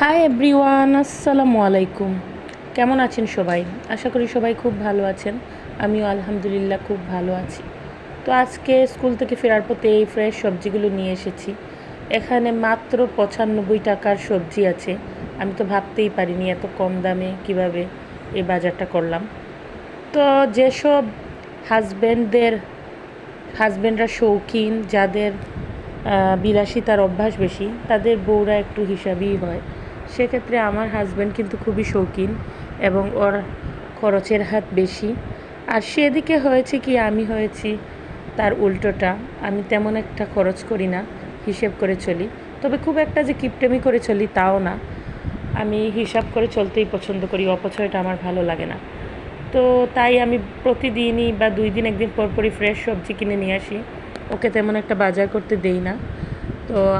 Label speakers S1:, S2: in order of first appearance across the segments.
S1: Hi everyone আসসালামু আলাইকুম। কেমন আছেন সবাই? আশা করি সবাই খুব ভালো আছেন। আমিও আলহামদুলিল্লাহ খুব ভালো আছি। তো আজকে স্কুল থেকে ফেরার পথে এই ফ্রেশ সবজিগুলো নিয়ে এসেছি। এখানে মাত্র পঁচানব্বই টাকার সবজি আছে। আমি তো ভাবতেই পারিনি এত কম দামে কীভাবে এই বাজারটা করলাম। তো যেসব হাজব্যান্ডদের হাজব্যান্ডরা শৌখিন, যাদের বিলাসিতার অভ্যাস বেশি, তাদের বউরা একটু হিসাবেই হয়। সেক্ষেত্রে আমার হাজব্যান্ড কিন্তু খুবই শৌখিন এবং ওর খরচের হাত বেশি। আর সেদিকে হয়েছে কি, আমি হয়েছি তার উল্টোটা। আমি তেমন একটা খরচ করি না, হিসেব করে চলি। তবে খুব একটা যে কিপটেমি করে চলি তাও না। আমি হিসাব করে চলতেই পছন্দ করি, অপচয়টা আমার ভালো লাগে না। তো তাই আমি প্রতিদিনই বা দুই দিন একদিন পর পরই ফ্রেশ সবজি কিনে নিয়ে আসি। ওকে তেমন একটা বাজার করতে দেই না। তো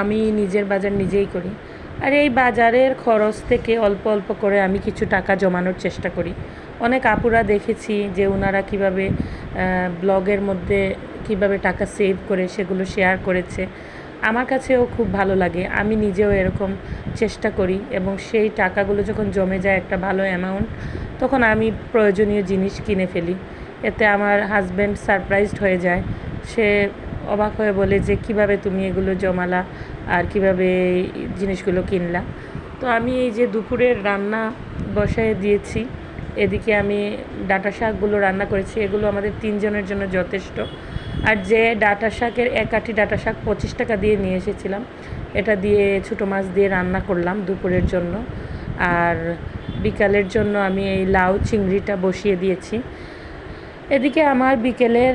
S1: আমি নিজের বাজার নিজেই করি। আর এই বাজারের খরচ থেকে অল্প অল্প করে আমি কিছু টাকা জমানোর চেষ্টা করি। অনেক আপুরা দেখেছি যে ওনারা কীভাবে ব্লগের মধ্যে কীভাবে টাকা সেভ করে সেগুলো শেয়ার করেছে। আমার কাছেও খুব ভালো লাগে। আমি নিজেও এরকম চেষ্টা করি এবং সেই টাকাগুলো যখন জমে যায় একটা ভালো অ্যামাউন্ট তখন আমি প্রয়োজনীয় জিনিস কিনে ফেলি। এতে আমার হাজব্যান্ড সারপ্রাইজড হয়ে যায়। সে অবাক হয়ে বলে যে, কীভাবে তুমি এগুলো জমালা? আর কীভাবে জিনিসগুলো কিনলাম। তো আমি এই যে দুপুরের রান্না বসায় দিয়েছি, এদিকে আমি ডাটা শাকগুলো রান্না করেছি, এগুলো আমাদের তিনজনের জন্য যথেষ্ট। আর যে ডাটা শাকের এক আটি ডাটা শাক পঁচিশ টাকা দিয়ে নিয়ে এসেছিলাম, এটা দিয়ে ছোটো মাছ দিয়ে রান্না করলাম দুপুরের জন্য। আর বিকালের জন্য আমি এই লাউ চিংড়িটা বসিয়ে দিয়েছি। এদিকে আমার বিকেলের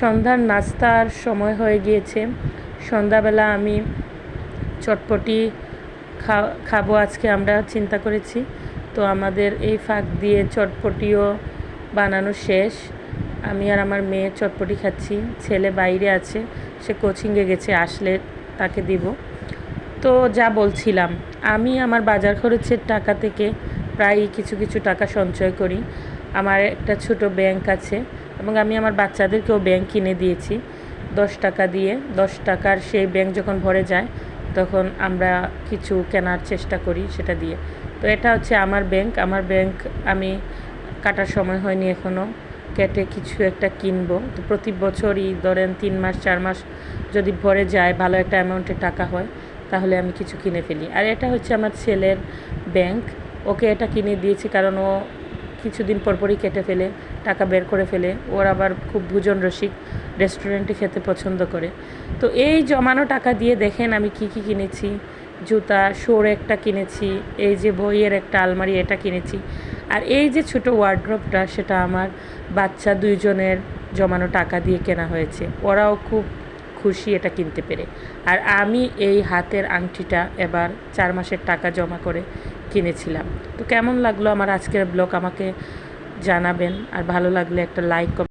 S1: সন্ধ্যার নাস্তার সময় হয়ে গিয়েছে। সন্ধ্যাবেলা আমি চটপটি খাব আজকে আমরা, চিন্তা করেছি। তো আমাদের এই ফাঁক দিয়ে চটপটিও বানানো শেষ। আমি আর আমার মেয়ে চটপটি খাচ্ছি। ছেলে বাইরে আছে, সে কোচিংয়ে গেছে, আসলে তাকে দিব। তো যা বলছিলাম, আমি আমার বাজার খরচের টাকা থেকে প্রায় কিছু কিছু টাকা সঞ্চয় করি। আমার একটা ছোট ব্যাংক আছে এবং আমি আমার বাচ্চাদেরকেও ব্যাংক কিনে দিয়েছি। দশ টাকা দিয়ে, দশ টাকার সেই ব্যাংক যখন ভরে যায় তখন আমরা কিছু কেনার চেষ্টা করি সেটা দিয়ে। তো এটা হচ্ছে আমার ব্যাংক আমার ব্যাংক আমি কাটার সময় হয়নি এখনও কেটে কিছু একটা কিনবো। তো প্রতি বছরই ধরেন তিন মাস, চার মাস যদি ভরে যায়, ভালো একটা অ্যামাউন্টের টাকা হয়, তাহলে আমি কিছু কিনে ফেলি। আর এটা হচ্ছে আমার ছেলের ব্যাংক ওকে এটা কিনে দিয়েছি কারণ ও কিছুদিন পরপরই কেটে ফেলে। টাকা বের করে ফেলে। ওর আবার খুব ভোজন রসিক রেস্টুরেন্টে খেতে পছন্দ করে। তো এই জমানো টাকা দিয়ে দেখেন আমি কি কি কিনেছি। জুতা শোর একটা কিনেছি, এই যে বইয়ের একটা আলমারি, এটা কিনেছি। আর এই যে ছোটো ওয়ার্ড্রপটা সেটা আমার বাচ্চা দুইজনের জমানো টাকা দিয়ে কেনা হয়েছে। ওরাও খুব খুশি এটা কিনতে পেরে। আর আমি এই হাতের আংটিটা এবার চার মাসের টাকা জমা করে কিনেছিলাম। তো কেমন লাগল আমার আজকের ব্লগ? আমাকে জানাবেন আর ভালো লাগলে একটা লাইক